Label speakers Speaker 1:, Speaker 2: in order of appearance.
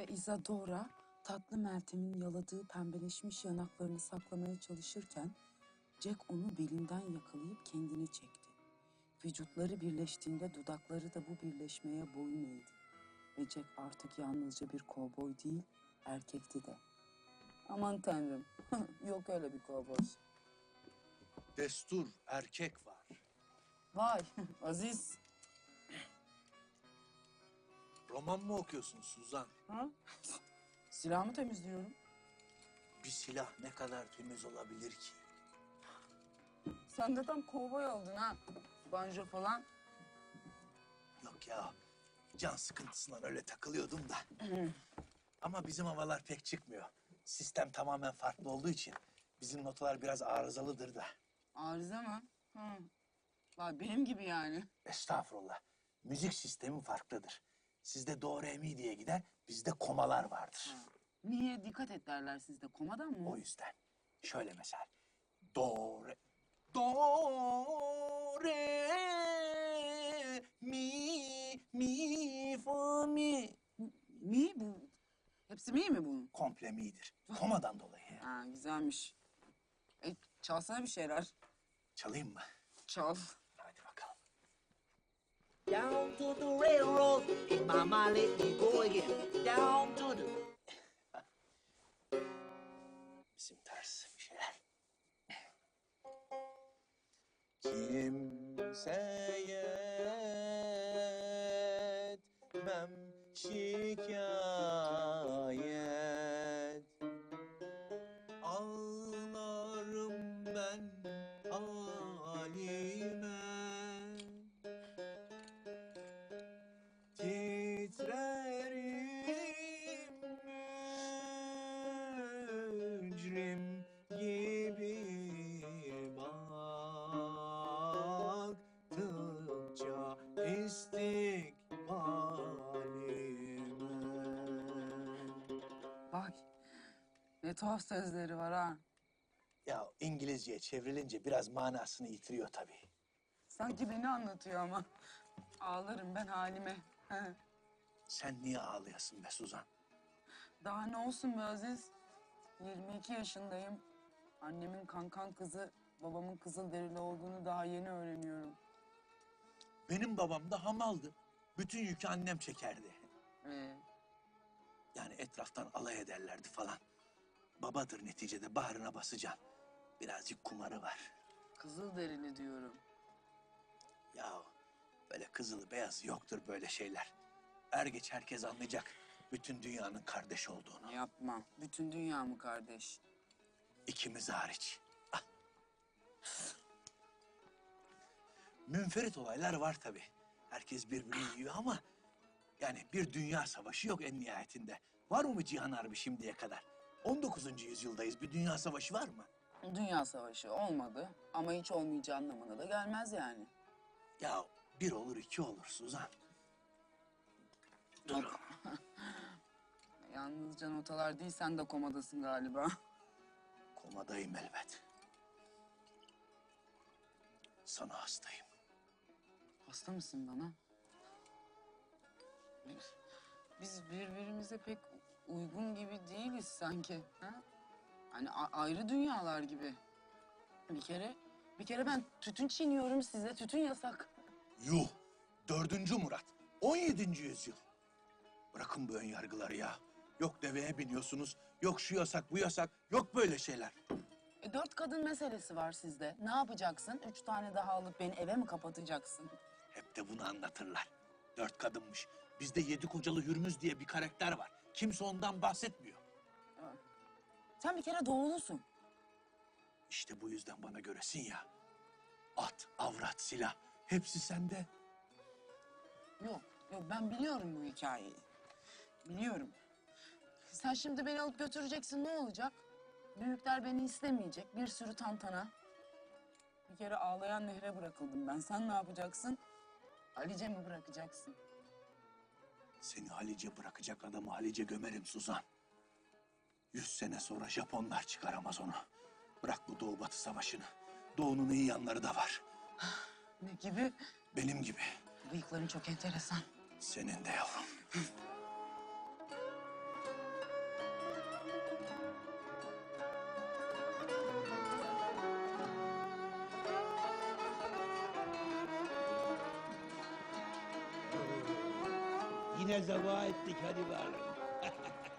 Speaker 1: Ve Isadora tatlı Meltem'in yaladığı pembeleşmiş yanaklarını saklamaya çalışırken Jack onu belinden yakalayıp kendine çekti. Vücutları birleştiğinde dudakları da bu birleşmeye boyun eğdi. Ve Jack artık yalnızca bir kovboy değil, erkekti de. Aman tanrım, yok öyle bir kovboy.
Speaker 2: Destur erkek var.
Speaker 1: Vay, Aziz.
Speaker 2: Roman mı okuyorsun Suzan?
Speaker 1: Ha? Silahımı temizliyorum.
Speaker 2: Bir silah ne kadar temiz olabilir ki?
Speaker 1: Sen de tam kovboy oldun ha. Banjo falan.
Speaker 2: Yok ya, can sıkıntısından öyle takılıyordum da. Ama bizim havalar pek çıkmıyor. Sistem tamamen farklı olduğu için bizim notalar biraz arızalıdır da.
Speaker 1: Arıza mı? Hı. Vay benim gibi yani.
Speaker 2: Estağfurullah. Müzik sistemi farklıdır. Sizde do, re, mi diye gider, bizde komalar vardır.
Speaker 1: Niye dikkat et derler sizde? Komadan mı?
Speaker 2: O yüzden. Şöyle mesela. Do, re, do, re, mi, mi, fa, mi.
Speaker 1: Mi bu? Hepsi mi mi bunun?
Speaker 2: Komple mi'dir. Komadan dolayı.
Speaker 1: Ha güzelmiş. E, çalsana bir şeyler.
Speaker 2: Çalayım mı?
Speaker 1: Çal.
Speaker 3: Mama let me go again. Down to the
Speaker 2: Bizim tarz bir şeyler. Kimseye etmem şikayet
Speaker 1: Bak. Ne tuhaf sözleri var ha.
Speaker 2: Ya İngilizceye çevrilince biraz manasını yitiriyor tabii.
Speaker 1: Sanki beni anlatıyor ama. Ağlarım ben halime.
Speaker 2: Sen niye ağlıyorsun be Suzan?
Speaker 1: Daha ne olsun be Aziz? 22 yaşındayım. Annemin kankan kızı, babamın kızıl derili olduğunu daha yeni öğreniyorum.
Speaker 2: Benim babam da hamaldı. Bütün yükü annem çekerdi.
Speaker 1: Ee,
Speaker 2: Yani etraftan alay ederlerdi falan. Babadır neticede bağrına basacaksın. Birazcık kumarı var.
Speaker 1: kızıl derili diyorum.
Speaker 2: Ya böyle kızılı beyazı yoktur böyle şeyler. Er geç herkes anlayacak bütün dünyanın kardeş olduğunu.
Speaker 1: Yapma. Bütün dünya mı kardeş?
Speaker 2: İkimiz hariç. Ah. Münferit olaylar var tabii. Herkes birbirini yiyor ama... Yani bir dünya savaşı yok en nihayetinde. Var mı bir cihan harbi şimdiye kadar? 19. yüzyıldayız. Bir dünya savaşı var mı?
Speaker 1: Dünya savaşı olmadı ama hiç olmayacağı anlamına da gelmez yani.
Speaker 2: Ya bir olur iki olur Suzan. Dur.
Speaker 1: Yalnızca notalar değil sen de komadasın galiba.
Speaker 2: Komadayım elbet. Sana hastayım.
Speaker 1: Hasta mısın bana? Biz- birbirimize pek uygun gibi değiliz sanki. Ha? Hani ayrı dünyalar gibi. Bir kere, bir kere ben tütün çiğniyorum size. Tütün yasak.
Speaker 2: Yuh! Dördüncü Murat. 17. yüzyıl. Bırakın bu ön yargıları ya. Yok deveye biniyorsunuz, yok şu yasak, bu yasak, yok böyle şeyler.
Speaker 1: E, dört kadın meselesi var sizde. Ne yapacaksın? Üç tane daha alıp beni eve mi kapatacaksın?
Speaker 2: Hep de bunu anlatırlar. Dört kadınmış. Bizde yedi kocalı Hürmüz diye bir karakter var. Kimse ondan bahsetmiyor.
Speaker 1: Sen bir kere doğulusun.
Speaker 2: İşte bu yüzden bana göresin ya. At, avrat, silah hepsi sende.
Speaker 1: Yok, yok ben biliyorum bu hikayeyi. Biliyorum. Sen şimdi beni alıp götüreceksin ne olacak? Büyükler beni istemeyecek, bir sürü tantana. Bir kere ağlayan nehre bırakıldım ben. Sen ne yapacaksın? Alice mi bırakacaksın?
Speaker 2: Seni Halice bırakacak adamı Halice gömerim Suzan. Yüz sene sonra Japonlar çıkaramaz onu. Bırak bu Doğu Batı savaşını. Doğu'nun iyi yanları da var.
Speaker 1: Ne gibi?
Speaker 2: Benim gibi.
Speaker 1: Bıyıkların çok enteresan.
Speaker 2: Senin de yavrum.
Speaker 4: Yine sabah ettik hadi bakalım.